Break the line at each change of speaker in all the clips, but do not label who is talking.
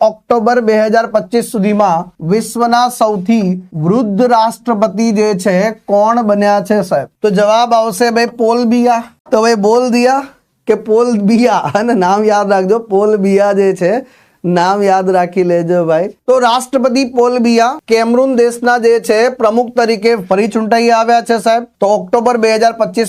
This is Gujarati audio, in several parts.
ઓક્ટોબર બે હજાર પચીસ સુધીમાં વિશ્વના સૌથી વૃદ્ધ રાષ્ટ્રપતિ જે છે, કોણ બન્યા છે સાહેબ? તો જવાબ આવશે ભાઈ પોલ બિયા. તો ભાઈ બોલ દિયા કે પોલ બિયા? અને નામ યાદ રાખજો, પોલ બિયા જે છે, નામ યાદ રાખી લેજો ભાઈ. તો રાષ્ટ્રપતિ પોલ બિયા કેમરૂન દેશના જે છે, પ્રમુખ તરીકે ફરી ચૂંટાઈ આવ્યા છે સાહેબ. તો ઓક્ટોબર બે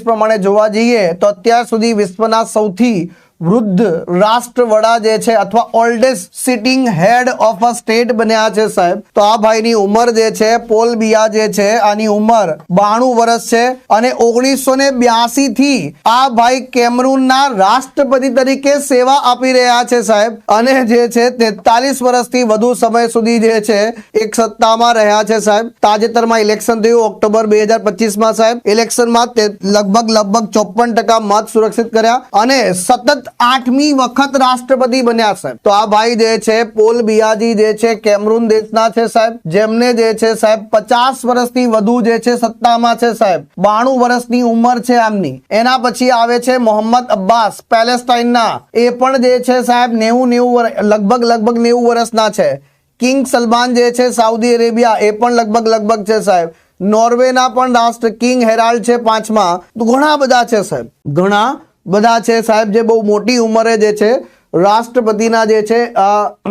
પ્રમાણે જોવા જઈએ, તો અત્યાર સુધી વિશ્વના સૌથી વૃદ્ધ રાષ્ટ્ર વડા જે છે અથવા oldest sitting head of a state બન્યા છે સાહેબ. તો આ ભાઈની ઉંમર જે છે, પોલ બિયા જે છે, આની ઉંમર બાણું વર્ષ છે અને ઓગણીસો ને બ્યાસી થી આ ભાઈ કેમરૂનના રાષ્ટ્રપતિ તરીકે સેવા આપી રહ્યા છે સાહેબ. અને જે છે, તેતાલીસ વર્ષથી વધુ સમય સુધી જે છે, એક સત્તામાં રહ્યા છે સાહેબ. તાજેતરમાં ઇલેક્શન થયું ઓક્ટોબર બે હજાર પચીસમાં સાહેબ. ઇલેક્શનમાં લગભગ લગભગ ચોપન ટકા મત સુરક્ષિત કર્યા અને સતત આઠમી વખત રાષ્ટ્રપતિ બન્યા, સાહેબ. તો આ ભાઈ જે છે, પોલ બિયાજી જે છે, કેમરૂન દેશના છે, સાહેબ. જેમને જે છે, સાહેબ, પચાસ વર્ષથી વધુ જે છે, સત્તામાં છે, સાહેબ. બાણું વર્ષની ઉંમર છે આમની. એના પછી આવે છે મોહમ્મદ અબ્બાસ, પેલેસ્ટાઇનના. એ પણ જે છે, સાહેબ, નેવું નેવું લગભગ લગભગ નેવું વર્ષના છે. કિંગ સલમાન જે છે, સાઉદી અરેબિયા, એ પણ લગભગ લગભગ છે, સાહેબ. નોર્વેના પણ રાષ્ટ્ર કિંગ હેરાલ્ડ છે પાંચમા. તો ઘણા બધા છે, સાહેબ. ઘણા બધા છે, સાહેબ, જે બહુ મોટી ઉંમરે જે છે, રાષ્ટ્રપતિના જે છે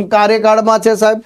કાર્યકાળમાં છે, સાહેબ